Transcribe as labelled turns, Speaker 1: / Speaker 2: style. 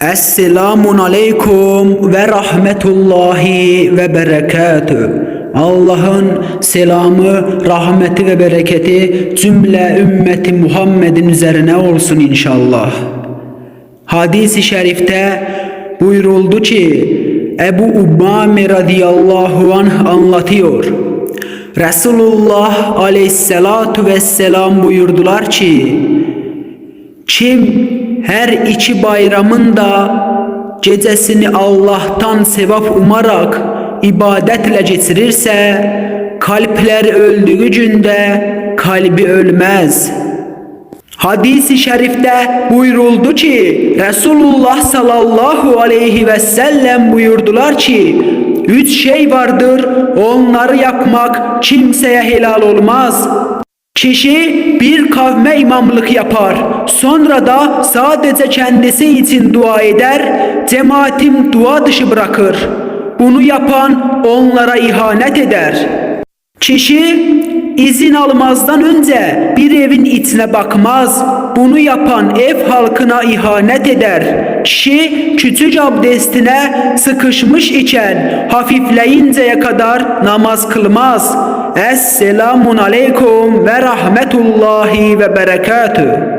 Speaker 1: Esselamun aleykum ve rahmetullahi ve berekatü. Allah'ın selamı, rahmeti ve bereketi cümle ümmeti Muhammed'in üzerine olsun inşallah. Hadis-i şerifte buyuruldu ki Ebu Ubame radıyallahu anh anlatıyor. Resulullah aleyhissalatu vesselam buyurdular ki kim her iki bayramın da gecesini Allah'tan sevap umarak ibadetle geçirirse kalpler öldüğü günde kalbi ölmez. Hadis-i şerifte buyuruldu ki Resulullah sallallahu aleyhi ve sellem buyurdular ki üç şey vardır onları yapmak kimseye helal olmaz. Kişi bir kavme imamlık yapar. Sonra da sadece kendisi için dua eder. Cemaatim dua dışı bırakır. Bunu yapan onlara ihanet eder. Kişi izin almazdan önce bir evin içine bakmaz. Bunu yapan ev halkına ihanet eder. Kişi küçük abdestine sıkışmış iken hafifleyinceye kadar namaz kılmaz. Esselamun aleyküm ve rahmetullahi ve berekatüh.